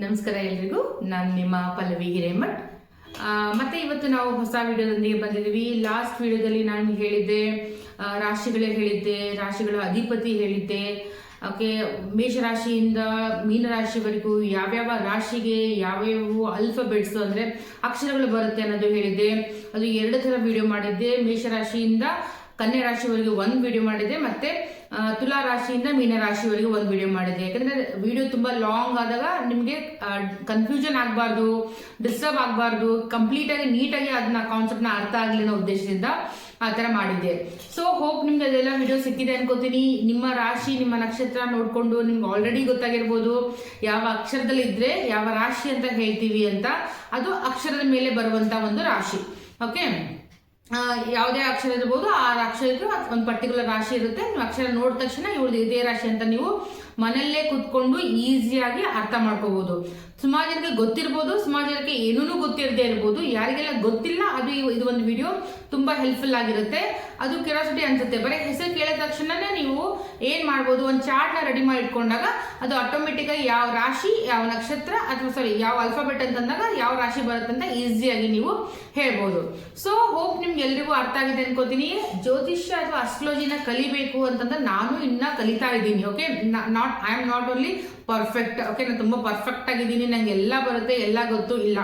ನಮಸ್ಕಾರ ಎಲ್ರಿಗೂ. ನಾನು ನಿಮ್ಮ ಪಲ್ಲವಿ ಹಿರೇಮಠ್. ಮತ್ತೆ ಇವತ್ತು ನಾವು ಹೊಸ ವಿಡಿಯೋದೊಂದಿಗೆ ಬಂದಿದ್ದೀವಿ. ಲಾಸ್ಟ್ ವಿಡಿಯೋದಲ್ಲಿ ನಾನು ಹೇಳಿದ್ದೆ ರಾಶಿಗಳೇ ಹೇಳಿದ್ದೆ, ರಾಶಿಗಳ ಅಧಿಪತಿ ಹೇಳಿದ್ದೆ. ಓಕೆ, ಮೇಷರಾಶಿಯಿಂದ ಮೀನರಾಶಿವರೆಗೂ ಯಾವ್ಯಾವ ರಾಶಿಗೆ ಯಾವ್ಯಾವ ಅಲ್ಫಬೆಟ್ಸ್ ಅಂದರೆ ಅಕ್ಷರಗಳು ಬರುತ್ತೆ ಅನ್ನೋದು ಹೇಳಿದ್ದೆ. ಅದು ಎರಡು ಥರ ವಿಡಿಯೋ ಮಾಡಿದ್ದೆ. ಮೇಷರಾಶಿಯಿಂದ ಕನ್ಯಾ ರಾಶಿವರೆಗೂ ಒಂದು ವಿಡಿಯೋ ಮಾಡಿದ್ದೆ. ಮತ್ತೆ ತುಲಾ ರಾಶಿಯಿಂದ ಮೀನ ರಾಶಿವರೆಗೆ ಒಂದು ವಿಡಿಯೋ ಮಾಡಿದೆ ಯಾಕಂದ್ರೆ ವಿಡಿಯೋ ತುಂಬಾ ಲಾಂಗ್ ಆದಾಗ ನಿಮಗೆ ಕನ್ಫ್ಯೂಷನ್ ಆಗಬಾರ್ದು ಡಿಸ್ಟರ್ಬ್ ಆಗಬಾರ್ದು ಕಂಪ್ಲೀಟ್ ಆಗಿ ನೀಟಾಗಿ ಅದನ್ನ ಕಾನ್ಸೆಪ್ಟ್ನ ಅರ್ಥ ಆಗಲಿ ಅನ್ನೋ ಉದ್ದೇಶದಿಂದ ಆ ಥರ ಮಾಡಿದ್ದೆ. ಸೊ ಹೋಪ್ ನಿಮ್ಗೆ ಅದೆಲ್ಲ ವಿಡಿಯೋ ಸಿಕ್ಕಿದೆ ಅನ್ಕೋತೀನಿ. ನಿಮ್ಮ ರಾಶಿ, ನಿಮ್ಮ ನಕ್ಷತ್ರ ನೋಡಿಕೊಂಡು ನಿಮ್ಗೆ ಆಲ್ರೆಡಿ ಗೊತ್ತಾಗಿರ್ಬೋದು. ಯಾವ ಅಕ್ಷರದಲ್ಲಿ ಇದ್ರೆ ಯಾವ ರಾಶಿ ಅಂತ ಹೇಳ್ತೀವಿ ಅಂತ. ಅದು ಅಕ್ಷರದ ಮೇಲೆ ಬರುವಂತ ಒಂದು ರಾಶಿ. ಓಕೆ ಯಾವುದೇ ಅಕ್ಷರ ಇರ್ಬೋದು, ಆ ಅಕ್ಷರಕ್ಕೆ ಒಂದು ಪರ್ಟಿಕ್ಯುಲರ್ ರಾಶಿ ಇರುತ್ತೆ. ನೀವು ಅಕ್ಷರ ನೋಡಿದ ತಕ್ಷಣ ಇವ್ರದ್ದು ಇದೇ ರಾಶಿ ಅಂತ ನೀವು ಮನೆಯಲ್ಲೇ ಕುತ್ಕೊಂಡು ಈಸಿಯಾಗಿ ಅರ್ಥ ಮಾಡ್ಕೋಬಹುದು ಸುಮಾರು ಜನಕ್ಕೆ ಗೊತ್ತಿರ್ಬೋದು ಸುಮಾರು ಜನಕ್ಕೆ ಏನೂ ಗೊತ್ತಿರದೇ ಇರ್ಬೋದು, ಯಾರಿಗೆಲ್ಲ ಗೊತ್ತಿಲ್ಲ ಅದು ಇದು ಒಂದು ವಿಡಿಯೋ ತುಂಬಾ ಹೆಲ್ಪ್ಫುಲ್ ಆಗಿರುತ್ತೆ. ಅದು ಕ್ಯೂರಾಸಿಟಿ ಅನ್ಸುತ್ತೆ. ಬರೀ ಹೆಸರು ಕೇಳಿದ ತಕ್ಷಣನೇ ನೀವು ಏನು ಮಾಡ್ಬೋದು? ಒಂದು ಚಾರ್ಟ್ನ ರೆಡಿ ಮಾಡಿ ಇಟ್ಕೊಂಡಾಗ ಅದು ಆಟೋಮೆಟಿಕ್ ಆಗಿ ಯಾವ ರಾಶಿ, ಯಾವ ನಕ್ಷತ್ರ ಅಥವಾ ಸಾರಿ ಯಾವ ಅಲ್ಫಾಬೆಟ್ ಅಂತಂದಾಗ ಯಾವ ರಾಶಿ ಬರುತ್ತೆ ಅಂತ ಈಸಿಯಾಗಿ ನೀವು ಹೇಳ್ಬೋದು. ಸೊ ಹೋಪ್ ನಿಮ್ಗೆ ಎಲ್ರಿಗೂ ಅರ್ಥ ಆಗಿದೆ ಅನ್ಕೋತೀನಿ. ಜ್ಯೋತಿಷ್ಯ ಅಥವಾ ಅಸ್ಟ್ರಾಲಜಿನ ಕಲಿಬೇಕು ಅಂತಂದ್ರೆ ನಾನು ಇನ್ನ ಕಲಿತಾ ಇದ್ದೀನಿ okay not I am not only perfect okay ನಾನು ತುಂಬಾ ಪರ್ಫೆಕ್ಟ್ ಆಗಿದ್ದೀನಿ, ನಂಗೆ ಎಲ್ಲ ಬರುತ್ತೆ, ಎಲ್ಲ ಗೊತ್ತು, ಇಲ್ಲ.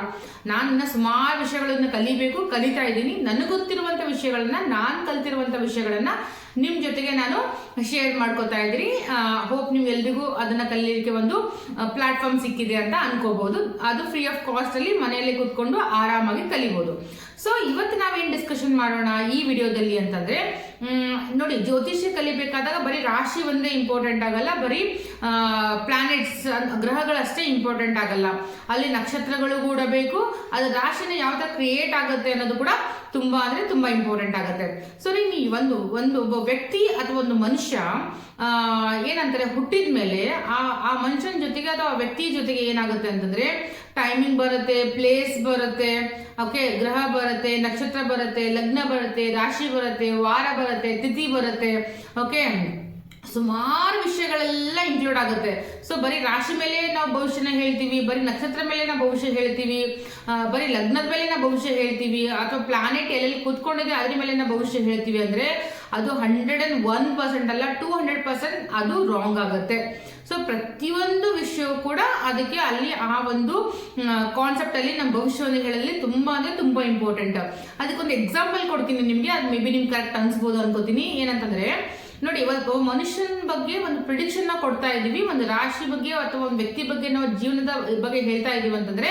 ನಾನು ಇನ್ನ ಸುಮಾರು ವಿಷಯಗಳನ್ನು ಕಲಿಬೇಕು, ಕಲಿತಾ ಇದ್ದೀನಿ. ನನಗೆ ಗೊತ್ತಿರುವಂತ ವಿಷಯಗಳನ್ನ, ನಾನು ಕಲ್ತಿರುವಂಥ ವಿಷಯಗಳನ್ನ ನಿಮ್ಮ ಜೊತೆಗೆ ನಾನು ಶೇರ್ ಮಾಡ್ಕೋತಾ ಇದ್ದೀನಿ. ಹೋಪ್ ನಿಮ್ಗೆಲ್ರಿಗೂ ಅದನ್ನ ಕಲೀಲಿಕ್ಕೆ ಒಂದು ಪ್ಲಾಟ್ಫಾರ್ಮ್ ಸಿಕ್ಕಿದೆ ಅಂತ ಅನ್ಕೋಬಹುದು. ಅದು ಫ್ರೀ ಆಫ್ ಕಾಸ್ಟ್ ಅಲ್ಲಿ ಮನೆಯಲ್ಲಿ ಕೂತ್ಕೊಂಡು ಆರಾಮಾಗಿ ಕಲಿಬಹುದು ಸೊ ಇವತ್ತು ನಾವೇನು ಡಿಸ್ಕಷನ್ ಮಾಡೋಣ ಈ ವಿಡಿಯೋದಲ್ಲಿ ಅಂತಂದ್ರೆ ನೋಡಿ, ಜ್ಯೋತಿಷ್ಯ ಕಲಿಬೇಕಾದಾಗ ಬರೀ ರಾಶಿ ಒಂದೇ ಇಂಪಾರ್ಟೆಂಟ್ ಆಗಲ್ಲ, ಬರೀ ಪ್ಲಾನೆಟ್ಸ್ ಗ್ರಹಗಳಷ್ಟೇ ಇಂಪಾರ್ಟೆಂಟ್ ಆಗಲ್ಲ. ಅಲ್ಲಿ ನಕ್ಷತ್ರಗಳು ಕೂಡ ಬೇಕು, ಅದು ರಾಶಿನ ಯಾವ ಥರ ಕ್ರಿಯೇಟ್ ಆಗುತ್ತೆ ಅನ್ನೋದು ಕೂಡ ತುಂಬ ಅಂದರೆ ತುಂಬ ಇಂಪಾರ್ಟೆಂಟ್ ಆಗುತ್ತೆ. ಸೊ ನೀವು ಒಂದು ಒಂದು ಒಬ್ಬ ವ್ಯಕ್ತಿ ಅಥವಾ ಒಂದು ಮನುಷ್ಯ ಏನಂತಾರೆ, ಹುಟ್ಟಿದ ಮೇಲೆ ಆ ಆ ಮನುಷ್ಯನ ಜೊತೆಗೆ ಅಥವಾ ಆ ವ್ಯಕ್ತಿ ಜೊತೆಗೆ ಏನಾಗುತ್ತೆ ಅಂತಂದರೆ ಟೈಮಿಂಗ್ ಬರುತ್ತೆ ಪ್ಲೇಸ್ ಬರುತ್ತೆ ಓಕೆ, ಗ್ರಹ ಬರುತ್ತೆ, ನಕ್ಷತ್ರ ಬರುತ್ತೆ, ಲಗ್ನ ಬರುತ್ತೆ, ರಾಶಿ ಬರುತ್ತೆ, ವಾರ ಬರುತ್ತೆ, ತಿಥಿ ಬರುತ್ತೆ, ಓಕೆ? ಸುಮಾರು ವಿಷಯಗಳೆಲ್ಲ ಇನ್ಕ್ಲೂಡ್ ಆಗುತ್ತೆ. ಸೊ ಬರೀ ರಾಶಿ ಮೇಲೆ ನಾವು ಭವಿಷ್ಯನ ಹೇಳ್ತೀವಿ, ಬರೀ ನಕ್ಷತ್ರ ಮೇಲೆ ನಾವು ಭವಿಷ್ಯ ಹೇಳ್ತೀವಿ ಬರೀ ಲಗ್ನದ ಮೇಲೆ ನಾವು ಭವಿಷ್ಯ ಹೇಳ್ತೀವಿ, ಅಥವಾ ಪ್ಲಾನೆಟ್ ಎಲ್ಲೆಲ್ಲಿ ಕೂತ್ಕೊಂಡಿದೆ ಅದ್ರ ಮೇಲೆ ನಾವು ಭವಿಷ್ಯ ಹೇಳ್ತೀವಿ ಅಂದ್ರೆ ಅದು ಹಂಡ್ರೆಡ್ ಅಂಡ್ ಒನ್ ಪರ್ಸೆಂಟ್ ಅಲ್ಲ ಟೂ ಹಂಡ್ರೆಡ್ ಪರ್ಸೆಂಟ್ ಅದು ರಾಂಗ್ ಆಗುತ್ತೆ. ಸೊ ಪ್ರತಿಯೊಂದು ವಿಷಯವೂ ಕೂಡ ಅದಕ್ಕೆ ಅಲ್ಲಿ ಆ ಒಂದು ಕಾನ್ಸೆಪ್ಟ್ ಅಲ್ಲಿ ನಮ್ಮ ಭವಿಷ್ಯವನ್ನು ಹೇಳಲಿ ತುಂಬಾ ಅಂದ್ರೆ ತುಂಬಾ ಇಂಪಾರ್ಟೆಂಟ್ ಅದಕ್ಕೊಂದು ಎಕ್ಸಾಂಪಲ್ ಕೊಡ್ತೀನಿ ನಿಮ್ಗೆ, ಅದು ಮೇ ಬಿ ನಿಮ್ಗೆ ಕರೆಕ್ಟ್ ಅನ್ಸ್ಬೋದು ಅನ್ಕೋತೀನಿ. ಏನಂತಂದ್ರೆ, ನೋಡಿ ಒಬ್ಬ ಮನುಷ್ಯನ ಬಗ್ಗೆ ಒಂದು ಪ್ರಿಡಿಕ್ಷನ್ನ ಕೊಡ್ತಾ ಇದೀವಿ, ಒಂದು ರಾಶಿ ಬಗ್ಗೆ ಅಥವಾ ಒಂದು ವ್ಯಕ್ತಿ ಬಗ್ಗೆ ನಾವು ಜೀವನದ ಬಗ್ಗೆ ಹೇಳ್ತಾ ಇದೀವಿ ಅಂತಂದ್ರೆ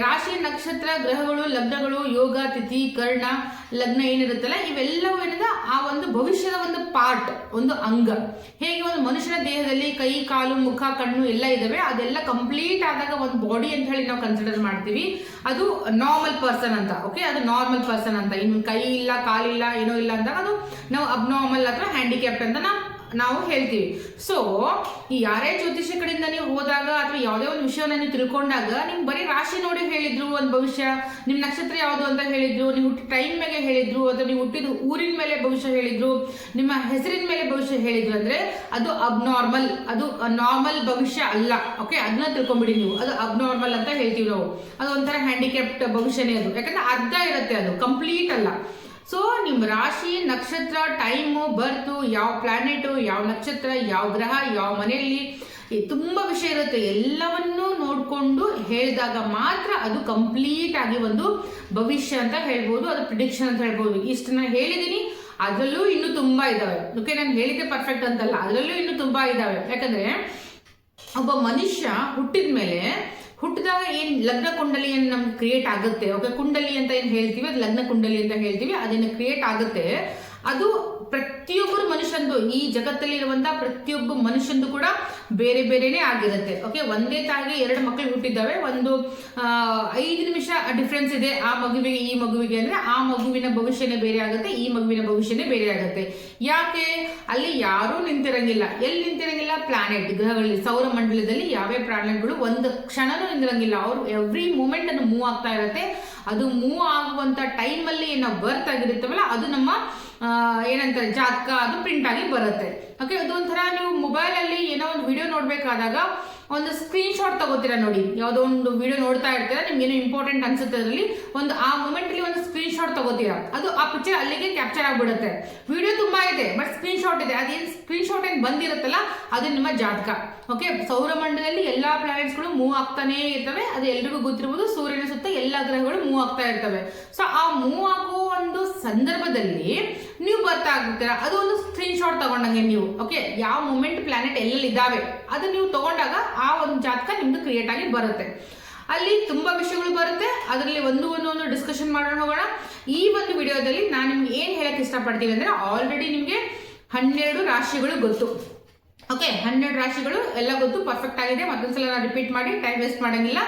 ರಾಶಿ, ನಕ್ಷತ್ರ, ಗ್ರಹಗಳು, ಲಗ್ನಗಳು, ಯೋಗ, ತಿಥಿ, ಕರ್ಣ, ಲಗ್ನ ಏನಿರುತ್ತಲ್ಲ, ಇವೆಲ್ಲವೂ ಏನಿದೆ? ಆ ಒಂದು ಭವಿಷ್ಯದ ಒಂದು ಪಾರ್ಟ್ ಒಂದು ಅಂಗ. ಹೇಗೆ ಒಂದು ಮನುಷ್ಯನ ದೇಹದಲ್ಲಿ ಕೈ, ಕಾಲು, ಮುಖ, ಕಣ್ಣು ಎಲ್ಲ ಇದಾವೆ, ಅದೆಲ್ಲ ಕಂಪ್ಲೀಟ್ ಆದಾಗ ಒಂದು ಬಾಡಿ ಅಂತ ಹೇಳಿ ನಾವು ಕನ್ಸಿಡರ್ ಮಾಡ್ತೀವಿ. ಅದು ನಾರ್ಮಲ್ ಪರ್ಸನ್ ಅಂತ ಓಕೆ ಅದು ನಾರ್ಮಲ್ ಪರ್ಸನ್ ಅಂತ. ಇನ್ನು ಕೈ ಇಲ್ಲ, ಕಾಲಿಲ್ಲ, ಏನೋ ಇಲ್ಲ ಅಂದಾಗ ಅದು ನಾವು ಅಬ್ನಾರ್ಮಲ್ ಅಥವಾ ಹ್ಯಾಂಡಿಕ್ಯಾಪ್ಟ್ ಅಂತ ನಾವು ನಾವು ಹೇಳ್ತೀವಿ. ಸೊ ಈ ಯಾರೇ ಜ್ಯೋತಿಷ ಕಡೆಯಿಂದ ನೀವು ಹೋದಾಗ ಅಥವಾ ಯಾವುದೇ ಒಂದು ವಿಷಯವನ್ನ ನೀವು ತಿಳ್ಕೊಂಡಾಗ ನಿಮ್ಗೆ ಬರೀ ರಾಶಿ ನೋಡಿ ಹೇಳಿದ್ರು ಒಂದು ಭವಿಷ್ಯ, ನಿಮ್ಮ ನಕ್ಷತ್ರ ಯಾವುದು ಅಂತ ಹೇಳಿದ್ರು, ನೀವು ಹುಟ್ಟಿದ ಟೈಮ್ ಮೇಲೆ ಹೇಳಿದ್ರು, ಅಥವಾ ನೀವು ಹುಟ್ಟಿದ ಊರಿನ ಮೇಲೆ ಭವಿಷ್ಯ ಹೇಳಿದ್ರು, ನಿಮ್ಮ ಹೆಸರಿನ ಮೇಲೆ ಭವಿಷ್ಯ ಹೇಳಿದ್ರು ಅಂದ್ರೆ ಅದು ಅಬ್ನಾರ್ಮಲ್ ಅದು ನಾರ್ಮಲ್ ಭವಿಷ್ಯ ಅಲ್ಲ. ಓಕೆ ಅದನ್ನ ತಿಳ್ಕೊಂಬಿಡಿ ನೀವು. ಅದು ಅಬ್ನಾರ್ಮಲ್ ಅಂತ ಹೇಳ್ತೀವಿ ನಾವು. ಅದು ಒಂಥರ ಹ್ಯಾಂಡಿಕ್ಯಾಪ್ಟ್ ಭವಿಷ್ಯನೇ ಅದು. ಯಾಕಂದ್ರೆ ಅರ್ಧ ಇರುತ್ತೆ ಅದು ಕಂಪ್ಲೀಟ್ ಅಲ್ಲ. ಸೊ ನಿಮ್ಮ ರಾಶಿ, ನಕ್ಷತ್ರ ಟೈಮು ಬರ್ತು ಯಾವ ಪ್ಲಾನೆಟು ಯಾವ ನಕ್ಷತ್ರ, ಯಾವ ಗ್ರಹ, ಯಾವ ಮನೆಯಲ್ಲಿ ತುಂಬ ವಿಷಯ ಇರುತ್ತೆ. ಎಲ್ಲವನ್ನೂ ನೋಡಿಕೊಂಡು ಹೇಳಿದಾಗ ಮಾತ್ರ ಅದು ಕಂಪ್ಲೀಟ್ ಆಗಿ ಒಂದು ಭವಿಷ್ಯ ಅಂತ ಹೇಳ್ಬೋದು, ಅದು ಪ್ರಿಡಿಕ್ಷನ್ ಅಂತ ಹೇಳ್ಬೋದು. ಇಷ್ಟು ನಾನು ಹೇಳಿದ್ದೀನಿ ಅದರಲ್ಲೂ ಇನ್ನೂ ತುಂಬ ಇದ್ದಾವೆ ಓಕೆ ನಾನು ಹೇಳಿದ್ದೆ ಪರ್ಫೆಕ್ಟ್ ಅಂತಲ್ಲ, ಅದರಲ್ಲೂ ಇನ್ನೂ ತುಂಬ ಇದ್ದಾವೆ ಯಾಕಂದರೆ, ಒಬ್ಬ ಮನುಷ್ಯ ಹುಟ್ಟಿದ ಮೇಲೆ ಹುಟ್ಟಿದಾಗ ಏನು ಲಗ್ನ ಕುಂಡಲಿ ಏನ್ ನಮ್ಗೆ ಕ್ರಿಯೇಟ್ ಆಗುತ್ತೆ? ಓಕೆ, ಕುಂಡಲಿ ಅಂತ ಏನು ಹೇಳ್ತೀವಿ? ಅದು ಲಗ್ನ ಕುಂಡಲಿ ಅಂತ ಹೇಳ್ತೀವಿ. ಅದನ್ನು ಕ್ರಿಯೇಟ್ ಆಗುತ್ತೆ. ಅದು ಪ್ರತಿಯೊಬ್ಬರು ಮನುಷ್ಯಂದು, ಈ ಜಗತ್ತಲ್ಲಿ ಇರುವಂತ ಪ್ರತಿಯೊಬ್ಬ ಮನುಷ್ಯಂದು ಕೂಡ ಬೇರೆ ಬೇರೆನೆ ಆಗಿರುತ್ತೆ. ಓಕೆ ಒಂದೇ ತಾಯಿಗೆ ಎರಡು ಮಕ್ಕಳು ಹುಟ್ಟಿದ್ದಾವೆ, ಒಂದು ಐದು ನಿಮಿಷ ಡಿಫ್ರೆನ್ಸ್ ಇದೆ ಆ ಮಗುವಿಗೆ, ಈ ಮಗುವಿಗೆ ಅಂದ್ರೆ ಆ ಮಗುವಿನ ಭವಿಷ್ಯನೇ ಬೇರೆ ಆಗುತ್ತೆ, ಈ ಮಗುವಿನ ಭವಿಷ್ಯನೇ ಬೇರೆ ಆಗುತ್ತೆ. ಯಾಕೆ? ಅಲ್ಲಿ ಯಾರೂ ನಿಂತಿರಂಗಿಲ್ಲ. ಎಲ್ಲಿ ನಿಂತಿರಂಗಿಲ್ಲ? ಪ್ಲಾನೆಟ್ ಗ್ರಹಗಳಲ್ಲಿ ಸೌರ ಮಂಡಲದಲ್ಲಿ ಯಾವ್ಯಾವ ಪ್ಲಾನೆಟ್ಗಳು ಒಂದು ಕ್ಷಣನೂ ನಿಂತಿರಂಗಿಲ್ಲ. ಅವ್ರು ಎವ್ರಿ ಮೂಮೆಂಟ್ ಅನ್ನು ಮೂವ್ ಆಗ್ತಾ ಇರುತ್ತೆ. ಅದು ಮೂವ್ ಆಗುವಂತ ಟೈಮ್ ಅಲ್ಲಿ ನಾವು ಬರ್ತ್ ಆಗಿರುತ್ತವಲ್ಲ, ಅದು ನಮ್ಮ ಏನಂತಾರೆ, ಜಾತಕ ಅದು ಪ್ರಿಂಟ್ ಆಗಿ ಬರುತ್ತೆ. ಓಕೆ ಅದೊಂಥರ ನೀವು ಮೊಬೈಲ್ ಅಲ್ಲಿ ಏನೋ ಒಂದು ವಿಡಿಯೋ ನೋಡ್ಬೇಕಾದಾಗ ಒಂದು ಸ್ಕ್ರೀನ್ ಶಾಟ್ ತಗೋತೀರಾ ನೋಡಿ. ಯಾವುದೋ ಒಂದು ವಿಡಿಯೋ ನೋಡ್ತಾ ಇರ್ತೀರಾ, ನಿಮ್ಗೇನು ಇಂಪಾರ್ಟೆಂಟ್ ಅನ್ಸುತ್ತೆ ಅದರಲ್ಲಿ, ಒಂದು ಆ ಮೂಮೆಂಟಲ್ಲಿ ಒಂದು ಸ್ಕ್ರೀನ್ ಶಾಟ್ ತಗೋತೀರಾ. ಅದು ಆ ಪಿಕ್ಚರ್ ಅಲ್ಲಿಗೆ ಕ್ಯಾಪ್ಚರ್ ಆಗ್ಬಿಡುತ್ತೆ. ವಿಡಿಯೋ ತುಂಬಾ ಇದೆ ಬಟ್ ಸ್ಕ್ರೀನ್ ಶಾಟ್ ಇದೆ. ಅದೇನು ಸ್ಕ್ರೀನ್ ಶಾಟ್ ಏನ್ ಬಂದಿರುತ್ತಲ್ಲ, ಅದು ನಿಮ್ಮ ಜಾತಕ. ಓಕೆ ಸೌರಮಂಡಲದಲ್ಲಿ ಎಲ್ಲಾ ಪ್ಲಾನೆಟ್ಸ್ಗಳು ಮೂವ್ ಆಗ್ತಾನೆ ಇರ್ತವೆ. ಅದು ಎಲ್ರಿಗೂ ಗೊತ್ತಿರಬಹುದು ಸೂರ್ಯನ ಸುತ್ತ ಎಲ್ಲಾ ಗ್ರಹಗಳು ಮೂವ್ ಆಗ್ತಾ ಇರ್ತವೆ. ಸೊ ಆ ಮೂವ್ ಆಗೋ ಒಂದು ಸಂದರ್ಭದಲ್ಲಿ ನೀವು ಗೊತ್ತಾಗುತ್ತೆ ಅದು ಒಂದು ಸ್ಕ್ರೀನ್ ಶಾಟ್ ತಗೊಂಡಂಗೆ ನೀವು ಓಕೆ ಯಾವ ಮೂಮೆಂಟ್ ಪ್ಲಾನೆಟ್ ಎಲ್ಲೆಲ್ಲಿ ಇದ್ದಾವೆ ಅದು ನೀವು ತಗೊಂಡಾಗ ಆ ಒಂದು ಜಾತಕ ನಿಮ್ದು ಕ್ರಿಯೇಟ್ ಆಗಿ ಬರುತ್ತೆ. ಅಲ್ಲಿ ತುಂಬಾ ವಿಷಯಗಳು ಬರುತ್ತೆ. ಅದರಲ್ಲಿ ಒಂದು ಒಂದು ಒಂದು ಡಿಸ್ಕಷನ್ ಮಾಡೋಣ ಹೋಗೋಣ. ಈ ಒಂದು ವಿಡಿಯೋದಲ್ಲಿ ನಾನು ನಿಮ್ಗೆ ಏನ್ ಹೇಳಕ್ ಇಷ್ಟಪಡ್ತೀವಿ ಅಂದ್ರೆ ಆಲ್ರೆಡಿ ನಿಮ್ಗೆ ಹನ್ನೆರಡು ರಾಶಿಗಳು ಗೊತ್ತು. ಓಕೆ ಹನ್ನೆರಡು ರಾಶಿಗಳು ಎಲ್ಲ ಗೊತ್ತು ಪರ್ಫೆಕ್ಟ್ ಆಗಿದೆ. ಮತ್ತೊಂದ್ಸಲ ನಾನು ರಿಪೀಟ್ ಮಾಡಿ ಟೈಮ್ ವೇಸ್ಟ್ ಮಾಡಂಗಿಲ್ಲ.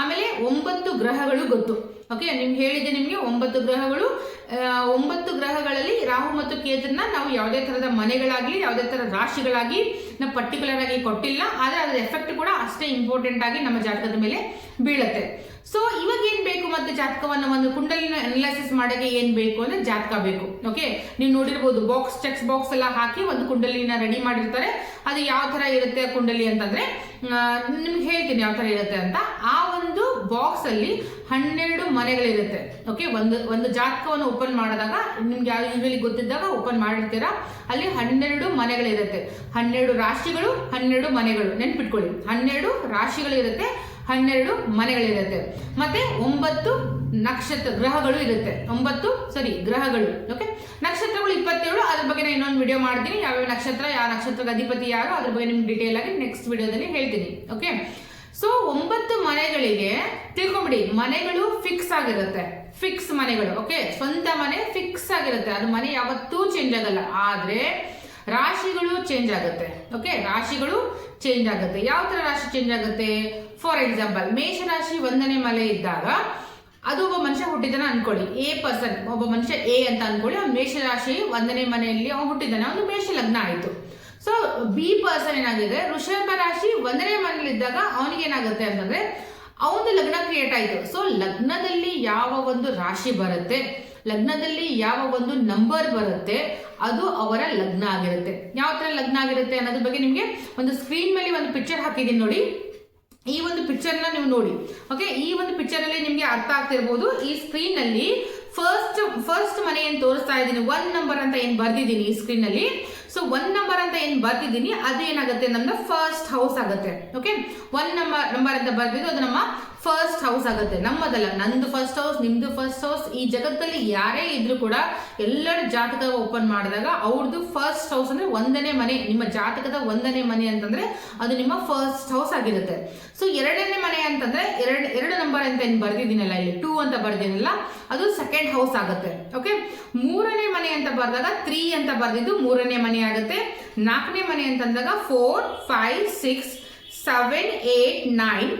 ಆಮೇಲೆ ಒಂಬತ್ತು ಗ್ರಹಗಳು ಗೊತ್ತು. ಓಕೆ ನಿಮ್ಗೆ ಹೇಳಿದೆ ನಿಮಗೆ ಒಂಬತ್ತು ಗ್ರಹಗಳು ಒಂಬತ್ತು ಗ್ರಹಗಳಲ್ಲಿ ರಾಹು ಮತ್ತು ಕೇತನ್ನ ನಾವು ಯಾವುದೇ ಥರದ ಮನೆಗಳಾಗಲಿ, ಯಾವುದೇ ತರ ರಾಶಿಗಳಾಗಿ ನಾವು ಪರ್ಟಿಕ್ಯುಲರ್ ಆಗಿ ಕೊಟ್ಟಿಲ್ಲ. ಆದರೆ ಅದರ ಎಫೆಕ್ಟ್ ಕೂಡ ಅಷ್ಟೇ ಇಂಪಾರ್ಟೆಂಟ್ ಆಗಿ ನಮ್ಮ ಜಾತಕದ ಮೇಲೆ ಬೀಳುತ್ತೆ. ಸೊ ಇವಾಗ ಏನ್ ಬೇಕು ಮತ್ತೆ ಜಾತಕವನ್ನು ಒಂದು ಕುಂಡಲಿನ ಅನಲೈಸಿಸ್ ಮಾಡೋಕ್ಕೆ ಏನ್ ಬೇಕು ಅಂದ್ರೆ ಜಾತಕ ಬೇಕು. ಓಕೆ ನೀವು ನೋಡಿರ್ಬೋದು ಬಾಕ್ಸ್ ಚೆಕ್ಸ್ ಬಾಕ್ಸ್ ಎಲ್ಲ ಹಾಕಿ ಒಂದು ಕುಂಡಲಿನ ರೆಡಿ ಮಾಡಿರ್ತಾರೆ. ಅದು ಯಾವ ತರ ಇರುತ್ತೆ ಕುಂಡಲಿ ಅಂತಂದ್ರೆ ನಿಮ್ಗೆ ಹೇಳ್ತೀನಿ ಯಾವ ತರ ಇರುತ್ತೆ ಅಂತ. ಆ ಒಂದು ಬಾಕ್ಸ್ ಅಲ್ಲಿ ಹನ್ನೆರಡು ಮನೆಗಳಿರುತ್ತೆ. ಓಕೆ ಒಂದು ಒಂದು ಜಾತಕವನ್ನು ಓಪನ್ ಮಾಡಿದಾಗ, ನಿಮ್ಗೆ ಯಾವ ಯೂಶಲಿ ಗೊತ್ತಿದ್ದಾಗ ಓಪನ್ ಮಾಡಿರ್ತೀರಾ. ಅಲ್ಲಿ ಹನ್ನೆರಡು ಮನೆಗಳಿರುತ್ತೆ. ಹನ್ನೆರಡು ರಾಶಿಗಳು, ಹನ್ನೆರಡು ಮನೆಗಳು. ನೆನ್ಪಿಟ್ಕೊಳ್ಳಿ. ಹನ್ನೆರಡು ರಾಶಿಗಳಿರುತ್ತೆ, ಹನ್ನೆರಡು ಮನೆಗಳಿರುತ್ತೆ. ಮತ್ತೆ ಒಂಬತ್ತು ನಕ್ಷತ್ರ ಗ್ರಹಗಳು ಇರುತ್ತೆ. ಒಂಬತ್ತು ಸರಿ ಗ್ರಹಗಳು. ಓಕೆ ನಕ್ಷತ್ರಗಳು ಇಪ್ಪತ್ತೇಳು. ಅದ್ರ ಬಗ್ಗೆ ನಾನು ಇನ್ನೊಂದು ವಿಡಿಯೋ ಮಾಡ್ತೀನಿ. ಯಾವ್ಯಾವ ನಕ್ಷತ್ರ, ಯಾವ ನಕ್ಷತ್ರದ ಅಧಿಪತಿ ಯಾರು, ಅದ್ರ ಬಗ್ಗೆ ನಿಮ್ಗೆ ಡೀಟೇಲ್ ಆಗಿ ನೆಕ್ಸ್ಟ್ ವಿಡಿಯೋದಲ್ಲಿ ಹೇಳ್ತೀನಿ. ಓಕೆ ಸೊ ಒಂಬತ್ತು ಮನೆಗಳಿಗೆ ತಿಳ್ಕೊಂಬಿಡಿ ಮನೆಗಳು ಫಿಕ್ಸ್ ಆಗಿರುತ್ತೆ. ಫಿಕ್ಸ್ ಮನೆಗಳು ಓಕೆ ಸ್ವಂತ ಮನೆ ಫಿಕ್ಸ್ ಆಗಿರುತ್ತೆ. ಅದು ಮನೆ ಯಾವತ್ತೂ ಚೇಂಜ್ ಆಗಲ್ಲ. ಆದ್ರೆ, ರಾಶಿಗಳು ಚೇಂಜ್ ಆಗುತ್ತೆ ಓಕೆ ರಾಶಿಗಳು ಚೇಂಜ್ ಆಗುತ್ತೆ. ಯಾವ ತರ ರಾಶಿ ಚೇಂಜ್ ಆಗುತ್ತೆ? ಫಾರ್ ಎಕ್ಸಾಂಪಲ್ ಮೇಷ ರಾಶಿ ಒಂದನೇ ಮನೆ ಇದ್ದಾಗ, ಅದು ಒಬ್ಬ ಮನುಷ್ಯ ಹುಟ್ಟಿದಾನೆ ಅನ್ಕೊಳ್ಳಿ. ಎ ಪರ್ಸನ್ ಒಬ್ಬ ಮನುಷ್ಯ ಎ ಅಂತ ಅನ್ಕೊಳ್ಳಿ. ಅವ್ನು ಮೇಷರಾಶಿ ಒಂದನೇ ಮನೆಯಲ್ಲಿ ಅವನು ಹುಟ್ಟಿದಾನೆ. ಅವನು ಮೇಷ ಲಗ್ನ ಆಯ್ತು. ಸೊ ಬಿ ಪರ್ಸನ್ ಏನಾಗಿದೆ? ವೃಷಭ ರಾಶಿ ಒಂದನೇ ಮನೇಲಿ ಇದ್ದಾಗ ಅವನಿಗೆ ಏನಾಗುತ್ತೆ ಅಂತಂದ್ರೆ ಅವನು ಲಗ್ನ ಕ್ರಿಯೇಟ್ ಆಯಿತು. ಸೊ ಲಗ್ನದಲ್ಲಿ ಯಾವ ಒಂದು ರಾಶಿ ಬರುತ್ತೆ, ಲಗ್ನದಲ್ಲಿ ಯಾವ ಒಂದು ನಂಬರ್ ಬರುತ್ತೆ, ಅದು ಅವರ ಲಗ್ನ ಆಗಿರುತ್ತೆ. ಯಾವ ತರ ಲಗ್ನ ಆಗಿರುತ್ತೆ ಅನ್ನೋದ್ರ ಬಗ್ಗೆ ನಿಮ್ಗೆ ಒಂದು ಸ್ಕ್ರೀನ್ ಮೇಲೆ ಒಂದು ಪಿಕ್ಚರ್ ಹಾಕಿದೀನಿ ನೋಡಿ. ಈ ಒಂದು ಪಿಕ್ಚರ್ನ ನೀವು ನೋಡಿ. ಓಕೆ ಈ ಒಂದು ಪಿಕ್ಚರ್ ಅಲ್ಲಿ ನಿಮ್ಗೆ ಅರ್ಥ ಆಗ್ತಿರ್ಬೋದು ಈ ಸ್ಕ್ರೀನ್ ಅಲ್ಲಿ ಫಸ್ಟ್ ಫಸ್ಟ್ ಮನೆ ಏನು ತೋರಿಸ್ತಾ ಇದ್ದೀನಿ? ಒನ್ ನಂಬರ್ ಅಂತ ಏನು ಬರ್ದಿದ್ದೀನಿ ಈ ಸ್ಕ್ರೀನ್ ಅಲ್ಲಿ ಸೊ ಒನ್ ನಂಬರ್ ಅಂತ ಏನು ಬರ್ತಿದ್ದೀನಿ ಅದು ಏನಾಗುತ್ತೆ? ನಮ್ದು ಫಸ್ಟ್ ಹೌಸ್ ಆಗುತ್ತೆ ಓಕೆ ಒನ್ ನಂಬರ್ ನಂಬರ್ ಅಂತ ಬರ್ತಿದ್ದು ಅದು ನಮ್ಮ ಫಸ್ಟ್ ಹೌಸ್ ಆಗುತ್ತೆ. ನಮ್ಮದಲ್ಲ, ನಂದು ಫಸ್ಟ್ ಹೌಸ್ ನಿಮ್ದು ಫಸ್ಟ್ ಹೌಸ್ ಈ ಜಗತ್ತಲ್ಲಿ ಯಾರೇ ಇದ್ರು ಕೂಡ ಎಲ್ಲರ ಜಾತಕ ಓಪನ್ ಮಾಡಿದಾಗ ಅವ್ರದ್ದು ಫಸ್ಟ್ ಹೌಸ್ ಅಂದ್ರೆ ಒಂದನೇ ಮನೆ. ನಿಮ್ಮ ಜಾತಕದ ಒಂದನೇ ಮನೆ ಅಂತಂದ್ರೆ ಅದು ನಿಮ್ಮ ಫಸ್ಟ್ ಹೌಸ್ ಆಗಿರುತ್ತೆ. ಸೊ ಎರಡನೇ ಮನೆ ಅಂತಂದ್ರೆ ಎರಡು ಎರಡು ನಂಬರ್ ಅಂತ ಏನು ಬರ್ದಿದ್ದೀನಲ್ಲ ಇಲ್ಲಿ ಟೂ ಅಂತ ಬರ್ದಿನಲ್ಲ ಅದು ಸೆಕೆಂಡ್ ಹೌಸ್ ಆಗುತ್ತೆ. ಓಕೆ ಮೂರನೇ ಮನೆ ಅಂತ ಬರೆದಾಗ ತ್ರೀ ಅಂತ ಬರೆದಿದ್ದು ಮೂರನೇ ಮನೆ ಆಗುತ್ತೆ. ನಾಲ್ಕನೇ ಮನೆ ಅಂತಂದಾಗ four five six seven eight nine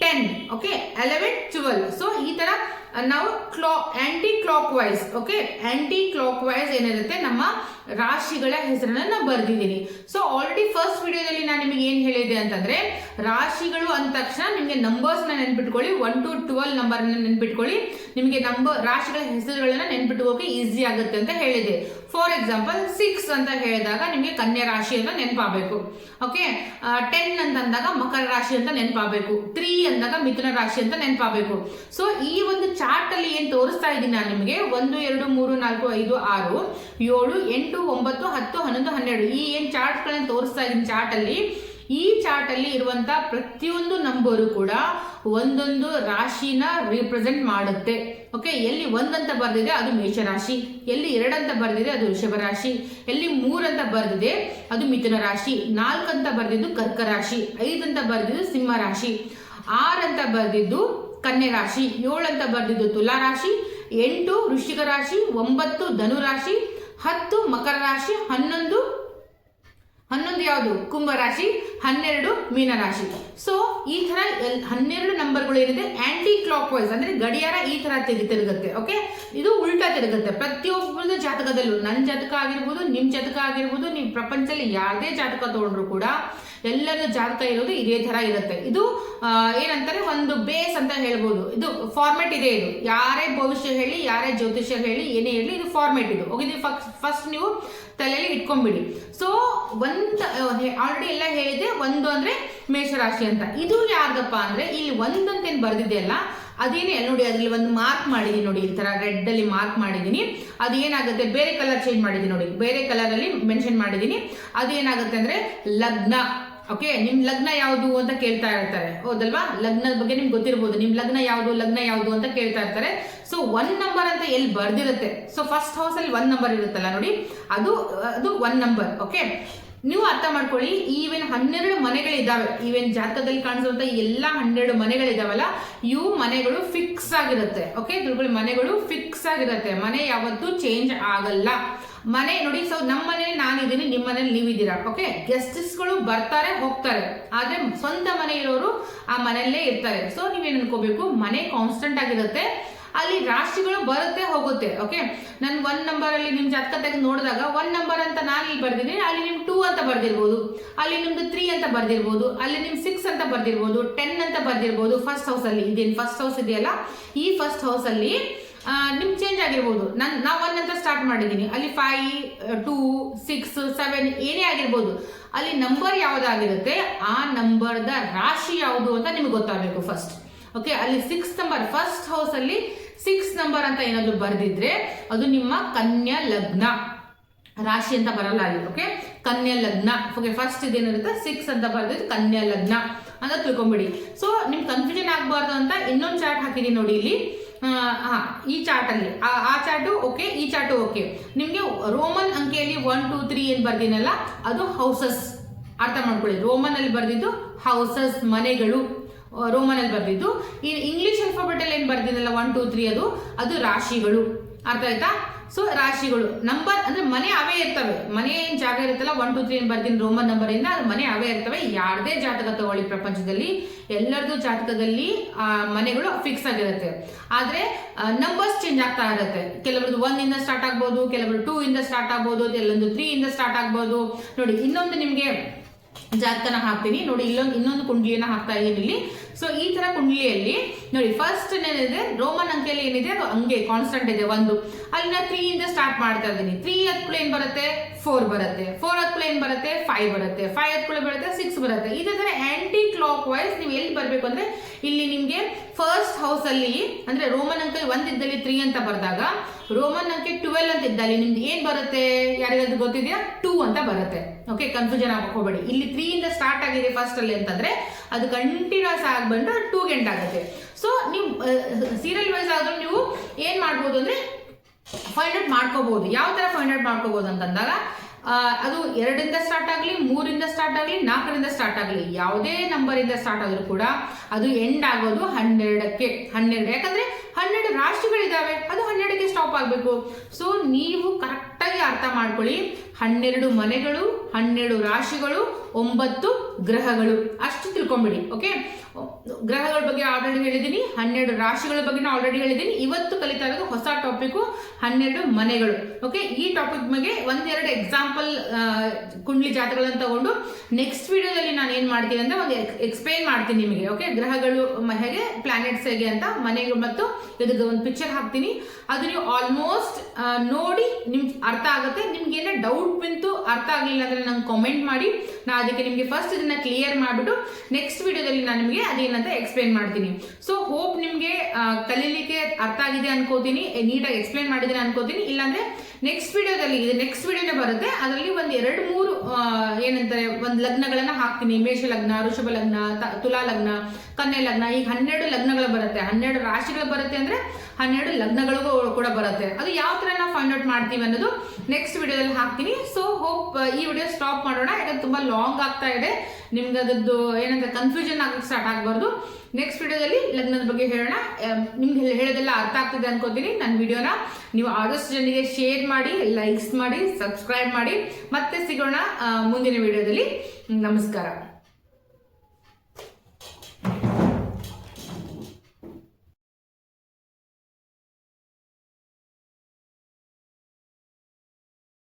ten okay eleven twelve so ಈ ತರ ನಾವು ಕ್ಲಾ anticlockwise okay anticlockwise ಏನಿರುತ್ತೆ? ನಮ್ಮ ರಾಶಿಗಳ ಹೆಸರನ್ನ ನಾನು ಬರೆದಿದ್ದೀನಿ. ಸೊ ಆಲ್ರೆಡಿ ಫಸ್ಟ್ ವಿಡಿಯೋದಲ್ಲಿ ನಾನು ನಿಮಗೆ ಏನು ಹೇಳಿದೆ ಅಂತಂದ್ರೆ, ರಾಶಿಗಳು ಅಂದ ತಕ್ಷಣ ನಿಮಗೆ ನಂಬರ್ಸ್ನ ನೆನ್ಪಿಟ್ಕೊಳ್ಳಿ. ಒನ್ ಟು ಟ್ವೆಲ್ ನಂಬರ್ ನೆನ್ಪಿಟ್ಕೊಳ್ಳಿ. ನಿಮಗೆ ನಂಬರ್ ರಾಶಿಗಳ ಹೆಸರುಗಳನ್ನ ನೆನ್ಪಿಟ್ಕೋಕೆ ಈಸಿ ಆಗುತ್ತೆ ಅಂತ ಹೇಳಿದೆ ಫಾರ್ ಎಕ್ಸಾಂಪಲ್ ಸಿಕ್ಸ್ ಅಂತ ಹೇಳಿದಾಗ ನಿಮಗೆ ಕನ್ಯಾ ರಾಶಿ ಅಂತ ನೆನಪಾಗಬೇಕು. ಓಕೆ ಟೆನ್ ಅಂತ ಅಂದಾಗ ಮಕರ ರಾಶಿ ಅಂತ ನೆನಪಾಗಬೇಕು. ತ್ರೀ ಅಂದಾಗ ಮಿಥುನ ರಾಶಿ ಅಂತ ನೆನಪಾಗಬೇಕು. ಸೊ ಈ ಒಂದು ಚಾರ್ಟ್ ಅಲ್ಲಿ ಏನು ತೋರಿಸ್ತಾ ಇದ್ದೀನಿ ನಾನು ನಿಮಗೆ? ಒಂದು, ಎರಡು, ಮೂರು, ನಾಲ್ಕು, ಐದು, ಆರು, ಏಳು, ಎಂಟು, ಒಂಬತ್ತು, ಹತ್ತು, ಹನ್ನೊಂದು, ಹನ್ನೆರಡು. ಈ ಏನ್ ಚಾರ್ಟ್ಗಳನ್ನು ತೋರಿಸ್ತಾ ಇದ್ದೀನಿ ಚಾರ್ಟ್ ಅಲ್ಲಿ, ಈ ಚಾರ್ಟ್ ಅಲ್ಲಿ ಇರುವಂತ ಪ್ರತಿಯೊಂದು ನಂಬರು ಕೂಡ ಒಂದೊಂದು ರಾಶಿನ ರಿಪ್ರೆಸೆಂಟ್ ಮಾಡುತ್ತೆ. ಓಕೆ ಎಲ್ಲಿ ಒಂದಂತ ಬರೆದಿದೆ ಅದು ಮೇಷರಾಶಿ. ಎಲ್ಲಿ ಎರಡಂತ ಬರೆದಿದೆ ಅದು ವೃಷಭ ರಾಶಿ ಎಲ್ಲಿ ಮೂರಂತ ಬರೆದಿದೆ ಅದು ಮಿಥುನ ರಾಶಿ ನಾಲ್ಕಂತ ಬರೆದಿದ್ದು ಕರ್ಕ ರಾಶಿ ಐದಂತ ಬರೆದಿದ್ದು ಸಿಂಹ ರಾಶಿ ಆರಂತ ಬರ್ದಿದ್ದು ಕನ್ಯಾ ರಾಶಿ ಏಳು ಅಂತ ಬರೆದಿದ್ದು ತುಲಾ ರಾಶಿ ಎಂಟು ವೃಶ್ಚಿಕ ರಾಶಿ, ಒಂಬತ್ತು ಧನು ರಾಶಿ ಹತ್ತು ಮಕರ ರಾಶಿ, ಹನ್ನೊಂದು ಹನ್ನೊಂದು ಯಾವುದು? ಕುಂಭ ರಾಶಿ ಹನ್ನೆರಡು ಮೀನ ರಾಶಿ ಸೊ ಈ ತರ ಹನ್ನೆರಡು ನಂಬರ್ಗಳು ಏನಿದೆ? ಆಂಟಿ ಕ್ಲಾಕ್ ವೈಸ್ ಅಂದ್ರೆ ಗಡಿಯಾರ ಈ ತರ ತಿರುಗಿ ತಿರುಗುತ್ತೆ ಓಕೆ ಇದು ಉಲ್ಟಾ ತಿರುಗುತ್ತೆ. ಪ್ರತಿಯೊಬ್ಬರದ್ದು ಜಾತಕದಲ್ಲೂ ನನ್ನ ಜಾತಕ ಆಗಿರ್ಬೋದು ನಿಮ್ಮ ಜಾತಕ ಆಗಿರ್ಬೋದು ನಿಮ್ಮ ಪ್ರಪಂಚದಲ್ಲಿ ಯಾವುದೇ ಜಾತಕ ತಗೊಂಡ್ರು ಕೂಡ ಎಲ್ಲರ ಜಾತಕ ಇರೋದು ಇದೇ ತರ ಇರುತ್ತೆ. ಇದು ಏನಂತಾರೆ? ಒಂದು ಬೇಸ್ ಅಂತ ಹೇಳ್ಬೋದು. ಇದು ಫಾರ್ಮೆಟ್ ಇದೆ ಇದು. ಯಾರೇ ಭವಿಷ್ಯ ಹೇಳಿ, ಯಾರೇ ಜ್ಯೋತಿಷ್ಯ ಹೇಳಿ, ಏನೇ ಹೇಳಿ ಇದು ಫಾರ್ಮೆಟ್ ಇದು. ಓಕೆ ಫಸ್ಟ್ ನೀವು ತಲೆಯಲ್ಲಿ ಇಟ್ಕೊಂಡ್ಬಿಡಿ. ಸೊ ಒಂದು ಆಲ್ರೆಡಿ ಎಲ್ಲ ಹೇಳಿದೆ ಒಂದು ಅಂದ್ರೆ ಮೇಷರಾಶಿ ಅಂತ. ಇದು ಯಾರ್ದಪ್ಪ ಅಂದ್ರೆ, ಇಲ್ಲಿ ಒಂದಂತ ಏನ್ ಬರ್ದಿದೆಯಲ್ಲ ಅದೇನೇ ನೋಡಿ, ಅದ್ರಲ್ಲಿ ಒಂದು ಮಾರ್ಕ್ ಮಾಡಿದೀನಿ ನೋಡಿ, ಈ ತರ ರೆಡ್ ಅಲ್ಲಿ ಮಾರ್ಕ್ ಮಾಡಿದೀನಿ ಅದು ಏನಾಗುತ್ತೆ, ಬೇರೆ ಕಲರ್ ಚೇಂಜ್ ಮಾಡಿದೀನಿ ನೋಡಿ, ಬೇರೆ ಕಲರ್ ಅಲ್ಲಿ ಮೆನ್ಷನ್ ಮಾಡಿದೀನಿ ಅದು ಏನಾಗುತ್ತೆ ಅಂದ್ರೆ, ಲಗ್ನ. ಓಕೆ ನಿಮ್ಮ ಲಗ್ನ ಯಾವುದು ಅಂತ ಕೇಳ್ತಾ ಇರ್ತಾರೆ. ಹೌದಲ್ವಾ? ಲಗ್ನದ ಬಗ್ಗೆ ನಿಮ್ಗೆ ಗೊತ್ತಿರ್ಬೋದು. ನಿಮ್ಮ ಲಗ್ನ ಯಾವುದು ಲಗ್ನ ಯಾವುದು ಅಂತ ಕೇಳ್ತಾ ಇರ್ತಾರೆ. ಸೊ ಒನ್ ನಂಬರ್ ಅಂತ ಎಲ್ಲಿ ಬರ್ದಿರುತ್ತೆ? ಸೊ ಫಸ್ಟ್ ಹೌಸ್ ಅಲ್ಲಿ ಒನ್ ನಂಬರ್ ಇರುತ್ತಲ್ಲ ನೋಡಿ. ಅದು ಅದು ಒನ್ ನಂಬರ್ ಓಕೆ ನೀವು ಅರ್ಥ ಮಾಡ್ಕೊಳ್ಳಿ ಈವನ್ ಹನ್ನೆರಡು ಮನೆಗಳಿದ್ದಾವೆ. ಈವೆನ್ ಜಾತಕದಲ್ಲಿ ಕಾಣಿಸುವಂತ ಎಲ್ಲ ಹನ್ನೆರಡು ಮನೆಗಳಿದಾವಲ್ಲ ಇವು ಮನೆಗಳು ಫಿಕ್ಸ್ ಆಗಿರುತ್ತೆ. ಓಕೆ ದುರ್ಗಳ ಮನೆಗಳು ಫಿಕ್ಸ್ ಆಗಿರುತ್ತೆ. ಮನೆ ಯಾವತ್ತೂ ಚೇಂಜ್ ಆಗಲ್ಲ. ಮನೆ ನೋಡಿ ಸೊ ನಮ್ಮ ಮನೇಲಿ ನಾನಿದ್ದೀನಿ ನಿಮ್ಮ ಮನೇಲಿ ನೀವಿದ್ದೀರಾ? ಓಕೆ ಗೆಸ್ಟ್ಸ್ಗಳು ಬರ್ತಾರೆ, ಹೋಗ್ತಾರೆ. ಆದ್ರೆ ಸ್ವಂತ ಮನೆ ಇರೋರು ಆ ಮನೆಯಲ್ಲೇ ಇರ್ತಾರೆ. ಸೊ ನೀವೇನ್ ಅನ್ಕೋಬೇಕು? ಮನೆ ಕಾನ್ಸ್ಟೆಂಟ್ ಆಗಿರುತ್ತೆ. ಅಲ್ಲಿ ರಾಶಿಗಳು ಬರುತ್ತೆ ಹೋಗುತ್ತೆ ಓಕೆ ನನ್ ಒನ್ ನಂಬರ್ ಅಲ್ಲಿ ನಿಮ್ ಜಾತಕ ತೆಗೆದು ನೋಡಿದಾಗ ಒನ್ ನಂಬರ್ ಅಂತ ನಾನು ಇಲ್ಲಿ ಬರ್ದಿದ್ದೀನಿ, ಅಲ್ಲಿ ನಿಮ್ ಟೂ ಅಂತ ಬರ್ದಿರ್ಬೋದು, ಅಲ್ಲಿ ನಿಮ್ದು ತ್ರೀ ಅಂತ ಬರ್ದಿರ್ಬೋದು, ಅಲ್ಲಿ ನಿಮ್ ಸಿಕ್ಸ್ ಅಂತ ಬರ್ದಿರ್ಬೋದು ಟೆನ್ ಅಂತ ಬರ್ದಿರ್ಬೋದು ಫಸ್ಟ್ ಹೌಸ್ ಅಲ್ಲಿ. ಇದೇನು ಫಸ್ಟ್ ಹೌಸ್ ಇದೆಯಲ್ಲ? ಈ ಫಸ್ಟ್ ಹೌಸ್ ಅಲ್ಲಿ ನಿಮ್ ಚೇಂಜ್ ಆಗಿರ್ಬೋದು. ನನ್ ನಾ ಒನ್ ಅಂತ ಸ್ಟಾರ್ಟ್ ಮಾಡಿದ್ದೀನಿ. ಅಲ್ಲಿ ಫೈವ್ ಟೂ ಸಿಕ್ಸ್ ಸೆವೆನ್ ಏನೇ ಆಗಿರ್ಬೋದು. ಅಲ್ಲಿ ನಂಬರ್ ಯಾವ್ದಾಗಿರುತ್ತೆ? ಆ ನಂಬರ್ದ ರಾಶಿ ಯಾವುದು ಅಂತ ನಿಮ್ಗೆ ಗೊತ್ತಾಗಬೇಕು ಫಸ್ಟ್ ಓಕೆ ಅಲ್ಲಿ ಸಿಕ್ಸ್ ನಂಬರ್ ಫಸ್ಟ್ ಹೌಸ್ ಅಲ್ಲಿ ಸಿಕ್ಸ್ ನಂಬರ್ ಅಂತ ಏನಾದರೂ ಬರೆದಿದ್ರೆ ಅದು ನಿಮ್ಮ ಕನ್ಯಾ ಲಗ್ನ. ರಾಶಿ ಅಂತ ಬರಲ್ಲ ಅಲ್ಲಿ ಓಕೆ ಕನ್ಯಾ ಲಗ್ನ. ಓಕೆ ಫಸ್ಟ್ ಇದೇನಿರುತ್ತೆ ಸಿಕ್ಸ್ ಅಂತ ಬರೆದಿದ್ದು ಕನ್ಯಾ ಲಗ್ನ ಅಂತ ತಿಳ್ಕೊಂಬಿಡಿ. ಸೊ ನಿಮ್ಗೆ ಕನ್ಫ್ಯೂಷನ್ ಆಗಬಾರ್ದು ಅಂತ ಇನ್ನೊಂದು ಚಾರ್ಟ್ ಹಾಕಿದ್ದೀನಿ ನೋಡಿ ಇಲ್ಲಿ. ಹಾ, ಈ ಚಾರ್ಟ್ ಅಲ್ಲಿ. ಆ ಆ ಚಾರ್ಟು ಓಕೆ ಈ ಚಾರ್ಟು ಓಕೆ ನಿಮಗೆ ರೋಮನ್ ಅಂಕೆಯಲ್ಲಿ ಒನ್ ಟೂ ತ್ರೀ ಏನು ಬರ್ದಿನಲ್ಲ, ಅದು ಹೌಸಸ್ ಅರ್ಥ ಮಾಡ್ಕೊಳ್ಳಿ. ರೋಮನ್ ಅಲ್ಲಿ ಬರ್ದಿದ್ದು ಹೌಸಸ್ ಮನೆಗಳು. ರೋಮನ್ ಅಲ್ಲಿ ಬರ್ದಿದ್ದು. ಈ ಇಂಗ್ಲಿಷ್ ಅಲ್ಫಾಬೆಟ್ ಏನು ಬರ್ದಿದ್ದಲ್ಲ ಒನ್ ಟೂ ತ್ರೀ ಅದು ಅದು ರಾಶಿಗಳು. ಅರ್ಥ ಆಯ್ತಾ? ಸೊ ರಾಶಿಗಳು. ನಂಬರ್ ಅಂದ್ರೆ ಮನೆ ಅವೇ ಇರ್ತವೆ. ಮನೆ ಏನು ಜಾಗ ಇರುತ್ತಲ್ಲ ಒನ್ ಟು ತ್ರೀ ಏನ್ ಬರ್ತೀನಿ ರೋಮನ್ ನಂಬರ್ ಇಂದ ಅದು ಮನೆ ಅವೇ ಇರ್ತವೆ. ಯಾರದೇ ಜಾತಕ ತಗೊಳ್ಳಿ ಪ್ರಪಂಚದಲ್ಲಿ ಎಲ್ಲರದು ಜಾತಕದಲ್ಲಿ ಆ, ಮನೆಗಳು ಫಿಕ್ಸ್ ಆಗಿರುತ್ತೆ. ಆದರೆ ನಂಬರ್ಸ್ ಚೇಂಜ್ ಆಗ್ತಾ ಇರುತ್ತೆ. ಕೆಲವರದ್ದು ಒನ್ ಇಂದ ಸ್ಟಾರ್ಟ್ ಆಗ್ಬೋದು ಕೆಲವರು ಟೂ ಇಂದ ಸ್ಟಾರ್ಟ್ ಆಗ್ಬೋದು ಕೆಲವೊಂದು ತ್ರೀ ಇಂದ ಸ್ಟಾರ್ಟ್ ಆಗ್ಬೋದು. ನೋಡಿ ಇನ್ನೊಂದು ನಿಮ್ಗೆ ಜಾತಕನ ಹಾಕ್ತೀನಿ. ನೋಡಿ, ಇಲ್ಲೊಂದು ಇನ್ನೊಂದು ಕುಂಡ್ಲಿಯನ್ನ ಹಾಕ್ತಾ ಇದ್ದೀನಿ ಇಲ್ಲಿ. ಸೊ ಈ ತರ ಕುಂಡ್ಲಿಯಲ್ಲಿ, ನೋಡಿ ಫಸ್ಟ್ ಏನಿದೆ? ರೋಮನ್ ಅಂಕೆಯಲ್ಲಿ ಏನಿದೆ? ಅದು ಹಂಗೆ ಕಾನ್ಸ್ಟೆಂಟ್ ಇದೆ, ಒಂದು. ಅಲ್ಲಿ ನಾನು ತ್ರೀ ಇಂದ ಸ್ಟಾರ್ಟ್ ಮಾಡ್ತಾ ಇದ್ದೀನಿ. ತ್ರೀ ಹತ್ಕುಳ ಏನ್ ಬರುತ್ತೆ? ಫೋರ್ ಬರುತ್ತೆ. ಫೋರ್ ಹತ್ಕುಳ ಏನ್ ಬರುತ್ತೆ? ಫೈವ್ ಬರುತ್ತೆ. ಫೈವ್ ಹತ್ಕುಳ ಬರುತ್ತೆ ಸಿಕ್ಸ್ ಬರುತ್ತೆ. ಇದೇ ತರ ಆಂಟಿ ಕ್ಲಾಕ್ ವೈಸ್ ನೀವು ಎಲ್ಲಿ ಬರಬೇಕು ಅಂದ್ರೆ, ಇಲ್ಲಿ ನಿಮಗೆ ಫಸ್ಟ್ ಹೌಸ್ ಅಲ್ಲಿ, ಅಂದ್ರೆ ರೋಮನ್ ಅಂಕಲ್ ಒಂದಿದ್ದಲ್ಲಿ ತ್ರೀ ಅಂತ ಬರ್ದಾಗ ರೋಮನ್ ಅಂಕೆ ಟ್ವೆಲ್ ಅಂತ ಇದ್ದಲ್ಲಿ ನಿಮ್ದು ಏನ್ ಬರುತ್ತೆ? ಯಾರಿಗಾದ್ರು ಗೊತ್ತಿದೆಯಾ? ಟೂ ಅಂತ ಬರುತ್ತೆ. ಓಕೆ ಕನ್ಫ್ಯೂಷನ್ ಆಗಕ್ಕೆ ಹೋಗಬೇಡಿ. ಇಲ್ಲಿ ತ್ರೀ ಇಂದ ಸ್ಟಾರ್ಟ್ ಆಗಿದೆ ಫಸ್ಟ್ ಅಲ್ಲಿ ಅಂತಂದ್ರೆ ಅದು ಕಂಟಿನ್ಯೂಸ್ ಆಗಿ ಬಂದು ಟೂ ಎಂಡ್ ಆಗುತ್ತೆ. ಸೊ ನೀವು ಸೀರಿಯಲ್ ವೈಸ್ ಆದ್ರೂ ನೀವು ಏನ್ ಮಾಡ್ಬೋದು ಅಂದ್ರೆ ಫೈಂಡ್ ಔಟ್ ಮಾಡ್ಕೋಬಹುದು ಯಾವ ತರ ಫೈಂಡ್ ಔಟ್ ಮಾಡ್ಕೋಬಹುದು ಅಂತಂದಾಗ ಅದು ಎರಡರಿಂದ ಸ್ಟಾರ್ಟ್ ಆಗಲಿ, ಮೂರಿಂದ ಸ್ಟಾರ್ಟ್ ಆಗಲಿ, ನಾಲ್ಕರಿಂದ ಸ್ಟಾರ್ಟ್ ಆಗಲಿ, ಯಾವುದೇ ನಂಬರ್ ಇಂದ ಸ್ಟಾರ್ಟ್ ಆದ್ರೂ ಕೂಡ ಅದು ಎಂಡ್ ಆಗೋದು ಹನ್ನೆರಡಕ್ಕೆ, ಹನ್ನೆರಡು. ಯಾಕಂದ್ರೆ ಹನ್ನೆರಡು ರಾಶಿಗಳಿದ್ದಾವೆ ಅದು ಹನ್ನೆರಡಕ್ಕೆ ಸ್ಟಾಪ್ ಆಗಬೇಕು. ಸೊ ನೀವು ಕರೆಕ್ಟಾಗಿ ಅರ್ಥ ಮಾಡ್ಕೊಳ್ಳಿ. ಹನ್ನೆರಡು ಮನೆಗಳು, ಹನ್ನೆರಡು ರಾಶಿಗಳು, ಒಂಬತ್ತು ಗ್ರಹಗಳು. ಅಷ್ಟು ತಿಳ್ಕೊಂಬಿಡಿ ಓಕೆ ಗ್ರಹಗಳ ಬಗ್ಗೆ ಆಲ್ರೆಡಿ ಹೇಳಿದ್ದೀನಿ ಹನ್ನೆರಡು ರಾಶಿಗಳ ಬಗ್ಗೆ ಆಲ್ರೆಡಿ ಹೇಳಿದ್ದೀನಿ ಇವತ್ತು ಕಲಿತಾ ಇರೋದು ಹೊಸ ಟಾಪಿಕ್ ಹನ್ನೆರಡು ಮನೆಗಳು ಓಕೆ ಈ ಟಾಪಿಕ್ ಬಗ್ಗೆ ಒಂದೆರಡು ಎಕ್ಸಾಂಪಲ್ ಕುಂಡ್ಲಿ ಜಾತ್ರೆಗಳನ್ನ ತಗೊಂಡು ನೆಕ್ಸ್ಟ್ ವಿಡಿಯೋದಲ್ಲಿ ನಾನು ಏನು ಮಾಡ್ತೀನಿ ಅಂದ್ರೆ ಒಂದು ಎಕ್ಸ್ಪ್ಲೈನ್ ಮಾಡ್ತೀನಿ ನಿಮಗೆ ಓಕೆ ಗ್ರಹಗಳು ಹೇಗೆ ಪ್ಲಾನೆಟ್ಸ್ ಹೇಗೆ ಅಂತ, ಮನೆಗಳು ಮತ್ತು ಇದ್ರದ್ದು ಒಂದು ಪಿಕ್ಚರ್ ಹಾಕ್ತೀನಿ. ಅದು ನೀವು ಆಲ್ಮೋಸ್ಟ್ ನೋಡಿ ನಿಮ್ಗೆ ಅರ್ಥ ಆಗುತ್ತೆ. ನಿಮ್ಗೆ ಏನೇ ಡೌಟ್ ಬಂತು, ಅರ್ಥ ಆಗಲಿಲ್ಲ ಅಂದ್ರೆ ನಂಗೆ ಕಾಮೆಂಟ್ ಮಾಡಿ. ನಾ ಅದಕ್ಕೆ ನಿಮಗೆ ಫಸ್ಟ್ ಇದನ್ನ ಕ್ಲಿಯರ್ ಮಾಡಿಬಿಟ್ಟು ನೆಕ್ಸ್ಟ್ ವಿಡಿಯೋದಲ್ಲಿ ನಾನು ನಿಮಗೆ ಅದೇನಂತ ಎಕ್ಸ್ಪ್ಲೈನ್ ಮಾಡ್ತೀನಿ. ಸೊ ಹೋಪ್ ನಿಮಗೆ ಕಲೀಲಿಕ್ಕೆ ಅರ್ಥ ಆಗಿದೆ ಅನ್ಕೋತೀನಿ. ನೀಟಾಗಿ ಎಕ್ಸ್ಪ್ಲೈನ್ ಮಾಡಿದ್ದೀನಿ ಅನ್ಕೋತೀನಿ. ಇಲ್ಲಾಂದ್ರೆ ನೆಕ್ಸ್ಟ್ ವಿಡಿಯೋದಲ್ಲಿ ಇದು ನೆಕ್ಸ್ಟ್ ವಿಡಿಯೋನೇ ಬರುತ್ತೆ. ಅದರಲ್ಲಿ ಒಂದು ಎರಡು ಮೂರು ಏನಂತಾರೆ, ಒಂದು ಲಗ್ನಗಳನ್ನು ಹಾಕ್ತೀನಿ. ಮೇಷ ಲಗ್ನ ಋಷಭ ಲಗ್ನ ತುಲಾ ಲಗ್ನ ಕನ್ಯಾ ಲಗ್ನ ಈಗ ಹನ್ನೆರಡು ಲಗ್ನಗಳು ಬರುತ್ತೆ. ಹನ್ನೆರಡು ರಾಶಿಗಳು ಬರುತ್ತೆ ಅಂದರೆ ಹನ್ನೆರಡು ಲಗ್ನಗಳಿಗೂ ಕೂಡ ಬರುತ್ತೆ. ಅದು ಯಾವ ಥರ ನಾವು ಫೈಂಡ್ ಔಟ್ ಮಾಡ್ತೀವಿ ಅನ್ನೋದು ನೆಕ್ಸ್ಟ್ ವಿಡಿಯೋದಲ್ಲಿ ಹಾಕ್ತೀನಿ. ಸೊ ಹೋಪ್ ಈ ವಿಡಿಯೋ ಸ್ಟಾಪ್ ಮಾಡೋಣ. ತುಂಬಾ ಲಾಂಗ್ ಆಗ್ತಾ ಇದೆ. ನಿಮ್ಗೆ ಅದರದ್ದು ಏನಂದ್ರೆ ಕನ್ಫ್ಯೂಷನ್ ಆಗಕ್ಕೆ ಸ್ಟಾರ್ಟ್ ಆಗಬಾರ್ದು. ನೆಕ್ಸ್ಟ್ ವಿಡಿಯೋದಲ್ಲಿ ಲಗ್ನದ ಬಗ್ಗೆ ಹೇಳೋಣ. ನಿಮ್ಗೆ ಹೇಳೋದೆಲ್ಲ ಅರ್ಥ ಆಗ್ತಿದೆ ಅನ್ಕೋತೀನಿ ನನ್ನ ವಿಡಿಯೋನ ನೀವು ಆದಷ್ಟು ಜನರಿಗೆ ಶೇರ್ ಮಾಡಿ ಲೈಕ್ಸ್ ಮಾಡಿ ಸಬ್ಸ್ಕ್ರೈಬ್ ಮಾಡಿ. ಮತ್ತೆ ಸಿಗೋಣ ಮುಂದಿನ ವಿಡಿಯೋದಲ್ಲಿ ನಮಸ್ಕಾರ.